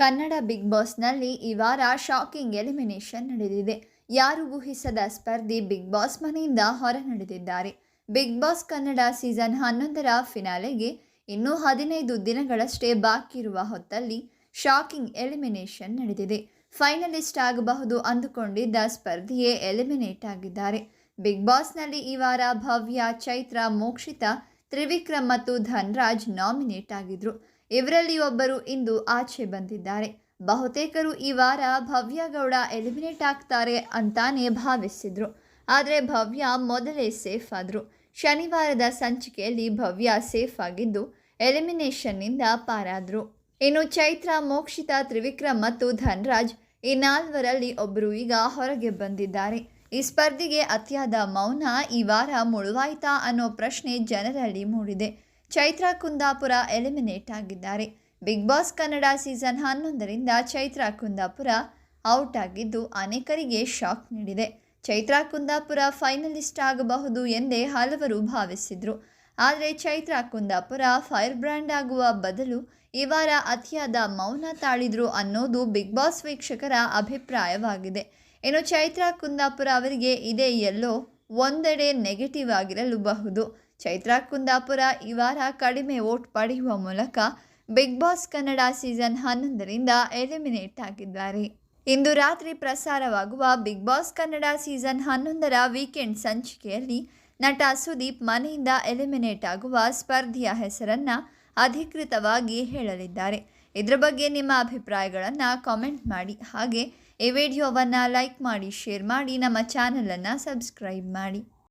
Kannada big ಬಾಸ್ನಲ್ಲಿ ಈ ವಾರ shocking elimination ನಡೆದಿದೆ. ಯಾರು ಊಹಿಸದ ಸ್ಪರ್ಧಿ ಬಿಗ್ ಬಾಸ್ ಮನೆಯಿಂದ ಹೊರ ನಡೆದಿದ್ದಾರೆ ಬಿಗ್ ಬಾಸ್ ಕನ್ನಡ ಸೀಸನ್ ಹನ್ನೊಂದರ ಫಿನಾಲೆಗೆ ಇನ್ನೂ ಹದಿನೈದು ದಿನಗಳಷ್ಟೇ ಬಾಕಿ ಇರುವ ಹೊತ್ತಲ್ಲಿ ಶಾಕಿಂಗ್ ಎಲಿಮಿನೇಷನ್ ನಡೆದಿದೆ. ಫೈನಲಿಸ್ಟ್ ಆಗಬಹುದು ಅಂದುಕೊಂಡಿದ್ದ ಸ್ಪರ್ಧಿಯೇ ಎಲಿಮಿನೇಟ್ ಆಗಿದ್ದಾರೆ. ಬಿಗ್ ಬಾಸ್ನಲ್ಲಿ ಈ ವಾರ ಭವ್ಯ ಚೈತ್ರ ಮೋಕ್ಷಿತ ತ್ರಿವಿಕ್ರಮ್ ಮತ್ತು ಧನ್ರಾಜ್ ನಾಮಿನೇಟ್ ಆಗಿದ್ರು. ಇವರಲ್ಲಿ ಒಬ್ಬರು ಇಂದು ಆಚೆ ಬಂದಿದ್ದಾರೆ. ಬಹುತೇಕರು ಈ ವಾರ ಭವ್ಯ ಗೌಡ ಎಲಿಮಿನೇಟ್ ಆಗ್ತಾರೆ ಅಂತಾನೆ ಭಾವಿಸಿದ್ರು. ಆದರೆ ಭವ್ಯ ಮೊದಲೇ ಸೇಫ್ ಆದರು. ಶನಿವಾರದ ಸಂಚಿಕೆಯಲ್ಲಿ ಭವ್ಯ ಸೇಫ್ ಆಗಿದ್ದು ಎಲಿಮಿನೇಷನ್ನಿಂದ ಪಾರಾದರು. ಇನ್ನು ಚೈತ್ರ, ಮೋಕ್ಷಿತಾ, ತ್ರಿವಿಕ್ರಮ್ ಮತ್ತು ಧನ್ರಾಜ್ ಈ ನಾಲ್ವರಲ್ಲಿ ಒಬ್ಬರು ಈಗ ಹೊರಗೆ ಬಂದಿದ್ದಾರೆ. ಈ ಸ್ಪರ್ಧೆಗೆ ಅತಿಯಾದ ಮೌನ ಈ ವಾರ ಮುಳುವಾಯ್ತಾ ಅನ್ನೋ ಪ್ರಶ್ನೆ ಜನರಲ್ಲಿ ಮೂಡಿದೆ. ಚೈತ್ರ ಕುಂದಾಪುರ ಎಲಿಮಿನೇಟ್ ಆಗಿದ್ದಾರೆ. ಬಿಗ್ ಬಾಸ್ ಕನ್ನಡ ಸೀಸನ್ ಹನ್ನೊಂದರಿಂದ ಚೈತ್ರ ಕುಂದಾಪುರ ಔಟ್ ಆಗಿದ್ದು ಅನೇಕರಿಗೆ ಶಾಕ್ ನೀಡಿದೆ. ಚೈತ್ರ ಕುಂದಾಪುರ ಫೈನಲಿಸ್ಟ್ ಆಗಬಹುದು ಎಂದೇ ಹಲವರು ಭಾವಿಸಿದ್ರು. ಆದರೆ ಚೈತ್ರ ಕುಂದಾಪುರ ಫೈರ್ ಬ್ರ್ಯಾಂಡ್ ಆಗುವ ಬದಲು ಈ ವಾರ ಅತಿಯಾದ ಮೌನ ತಾಳಿದ್ರು ಅನ್ನೋದು ಬಿಗ್ ಬಾಸ್ ವೀಕ್ಷಕರ ಅಭಿಪ್ರಾಯವಾಗಿದೆ. ಇನ್ನು ಚೈತ್ರ ಕುಂದಾಪುರ ಅವರಿಗೆ ಇದೇ ಎಲ್ಲೋ ಒಂದೆಡೆ ನೆಗೆಟಿವ್ ಆಗಿರಲೂಬಹುದು. ಚೈತ್ರ ಕುಂದಾಪುರ ಈ ವಾರ ಕಡಿಮೆ ವೋಟ್ ಪಡೆಯುವ ಮೂಲಕ ಬಿಗ್ ಬಾಸ್ ಕನ್ನಡ ಸೀಸನ್ ಹನ್ನೊಂದರಿಂದ ಎಲಿಮಿನೇಟ್ ಆಗಿದ್ದಾರೆ. ಇಂದು ರಾತ್ರಿ ಪ್ರಸಾರವಾಗುವ ಬಿಗ್ ಬಾಸ್ ಕನ್ನಡ ಸೀಸನ್ ಹನ್ನೊಂದರ ವೀಕೆಂಡ್ ಸಂಚಿಕೆಯಲ್ಲಿ ನಟ ಸುದೀಪ್ ಮನೆಯಿಂದ ಎಲಿಮಿನೇಟ್ ಆಗುವ ಸ್ಪರ್ಧಿಯ ಹೆಸರನ್ನು ಅಧಿಕೃತವಾಗಿ ಹೇಳಲಿದ್ದಾರೆ. ಇದರ ಬಗ್ಗೆ ನಿಮ್ಮ ಅಭಿಪ್ರಾಯಗಳನ್ನು ಕಾಮೆಂಟ್ ಮಾಡಿ. ಹಾಗೆ ಈ ವಿಡಿಯೋವನ್ನು ಲೈಕ್ ಮಾಡಿ, ಶೇರ್ ಮಾಡಿ, ನಮ್ಮ ಚಾನಲನ್ನು ಸಬ್ಸ್ಕ್ರೈಬ್ ಮಾಡಿ.